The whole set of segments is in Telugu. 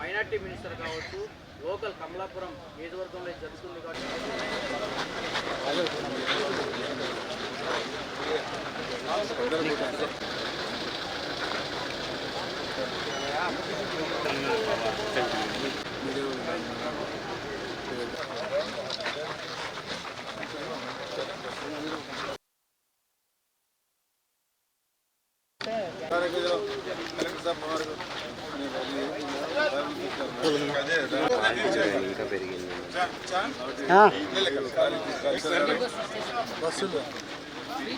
మైనార్టీ మినిస్టర్ కావచ్చు లోకల్ కమలాపురం నియోజకవర్గంలో జరుగుతుంది కాబట్టి ఇంకా పెరిగింది బస్సులు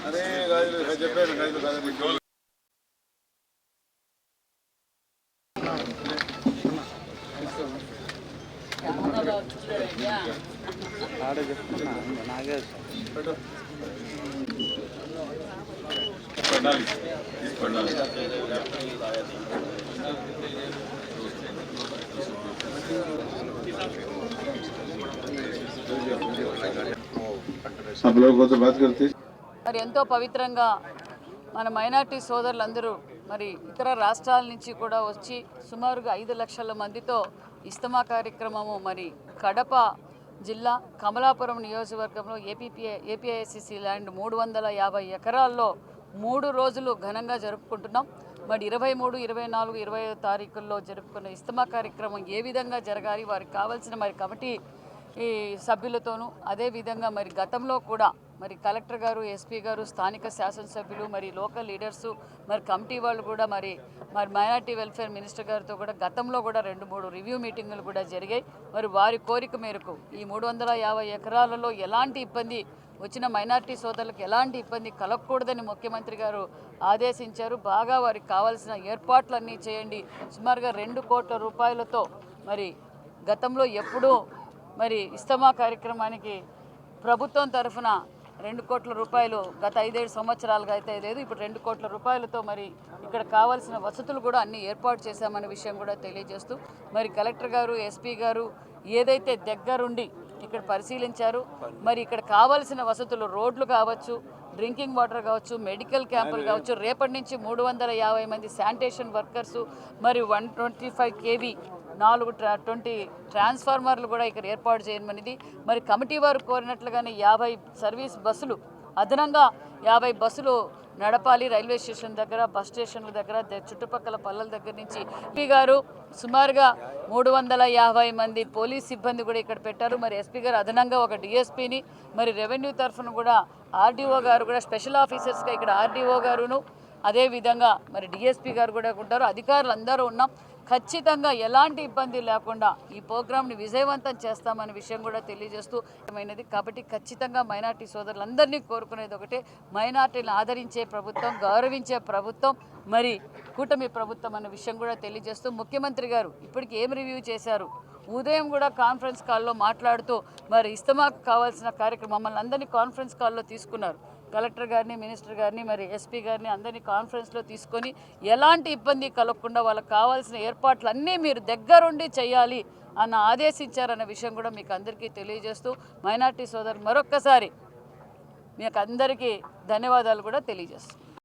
అరే రాజు చెప్పాను పడాలి పడాలి మరి ఎంతో పవిత్రంగా మన మైనార్టీ సోదరులందరూ మరి ఇతర రాష్ట్రాల నుంచి కూడా వచ్చి సుమారుగా ఐదు లక్షల మందితో ఇస్తమా కార్యక్రమము మరి కడప జిల్లా కమలాపురం నియోజకవర్గంలో ఏపీపీఏ ఏపీఐసిసి ల్యాండ్ మూడు వందల యాభై ఎకరాల్లో మూడు రోజులు ఘనంగా జరుపుకుంటున్నాం. మరి ఇరవై మూడు ఇరవై నాలుగు ఇరవై ఐదు తారీఖుల్లో జరుపుకున్న ఇస్తమా కార్యక్రమం ఏ విధంగా జరగాలి వారికి కావాల్సిన మరి కమిటీ ఈ సభ్యులతోనూ అదేవిధంగా మరి గతంలో కూడా మరి కలెక్టర్ గారు ఎస్పీ గారు స్థానిక శాసనసభ్యులు మరి లోకల్ లీడర్సు మరి కమిటీ వాళ్ళు కూడా మరి మరి మైనార్టీ వెల్ఫేర్ మినిస్టర్ గారితో కూడా గతంలో కూడా రెండు మూడు రివ్యూ మీటింగులు కూడా జరిగాయి. మరి వారి కోరిక మేరకు ఈ మూడు వందల యాభై ఎకరాలలో ఎలాంటి ఇబ్బంది వచ్చిన మైనార్టీ సోదరులకు ఎలాంటి ఇబ్బంది కలగకూడదని ముఖ్యమంత్రి గారు ఆదేశించారు. బాగా వారికి కావాల్సిన ఏర్పాట్లన్నీ చేయండి. సుమారుగా రెండు కోట్ల రూపాయలతో మరి గతంలో ఎప్పుడూ మరి ఇస్తమా కార్యక్రమానికి ప్రభుత్వం తరఫున రెండు కోట్ల రూపాయలు గత ఐదేడు సంవత్సరాలుగా అయితే లేదు. ఇప్పుడు రెండు కోట్ల రూపాయలతో మరి ఇక్కడ కావాల్సిన వసతులు కూడా అన్ని ఏర్పాటు చేశామనే విషయం కూడా తెలియజేస్తూ మరి కలెక్టర్ గారు ఎస్పీ గారు ఏదైతే దగ్గరుండి ఇక్కడ పరిశీలించారు. మరి ఇక్కడ కావాల్సిన వసతులు రోడ్లు కావచ్చు డ్రింకింగ్ వాటర్ కావచ్చు మెడికల్ క్యాంపులు కావచ్చు. రేపటి నుంచి మూడు వందల యాభై మంది శానిటేషన్ వర్కర్సు మరి వన్ ట్వంటీ ఫైవ్ కేవీ నాలుగు ట్రా ట్వంటీ ట్రాన్స్ఫార్మర్లు కూడా ఇక్కడ ఏర్పాటు చేయమనిది. మరి కమిటీ వారు కోరినట్లుగానే యాభై సర్వీస్ బస్సులు అదనంగా యాభై బస్సులు నడపాలి రైల్వే స్టేషన్ దగ్గర బస్ స్టేషన్ల దగ్గర చుట్టుపక్కల పల్లెల దగ్గర నుంచి ఎస్పీ గారు సుమారుగా మూడు వందల యాభై మంది పోలీస్ సిబ్బంది కూడా ఇక్కడ పెట్టారు. మరి ఎస్పీ గారు అదనంగా ఒక డిఎస్పీని మరి రెవెన్యూ తరఫున కూడా ఆర్డీఓ గారు కూడా స్పెషల్ ఆఫీసర్స్గా ఇక్కడ ఆర్డీఓ గారును అదేవిధంగా మరి డిఎస్పీ గారు కూడా ఉంటారు. అధికారులు అందరూ ఉన్నాం. ఖచ్చితంగా ఎలాంటి ఇబ్బంది లేకుండా ఈ ప్రోగ్రామ్ని విజయవంతం చేస్తామనే విషయం కూడా తెలియజేస్తూ ఏమైనది. కాబట్టి ఖచ్చితంగా మైనార్టీ సోదరులందరినీ కోరుకునేది ఒకటే. మైనార్టీలను ఆదరించే ప్రభుత్వం గౌరవించే ప్రభుత్వం మరి కూటమి ప్రభుత్వం అనే విషయం కూడా తెలియజేస్తూ ముఖ్యమంత్రి గారు ఇప్పటికి ఏం రివ్యూ చేశారు? ఉదయం కూడా కాన్ఫరెన్స్ కాల్లో మాట్లాడుతూ మరి ఇస్తమాకు కావాల్సిన కార్యక్రమం మమ్మల్ని అందరినీ కాన్ఫరెన్స్ కాల్లో తీసుకున్నారు. కలెక్టర్ గారిని మినిస్టర్ గారిని మరి ఎస్పీ గారిని అందరినీ కాన్ఫరెన్స్లో తీసుకొని ఎలాంటి ఇబ్బంది కలగకుండా వాళ్ళకి కావాల్సిన ఏర్పాట్లన్నీ మీరు దగ్గరుండి చేయాలి అన్న ఆదేశించారన్న విషయం కూడా మీకు అందరికీ తెలియజేస్తూ మైనార్టీ సోదరు మరొక్కసారి మీకు అందరికీ ధన్యవాదాలు కూడా తెలియజేస్తాం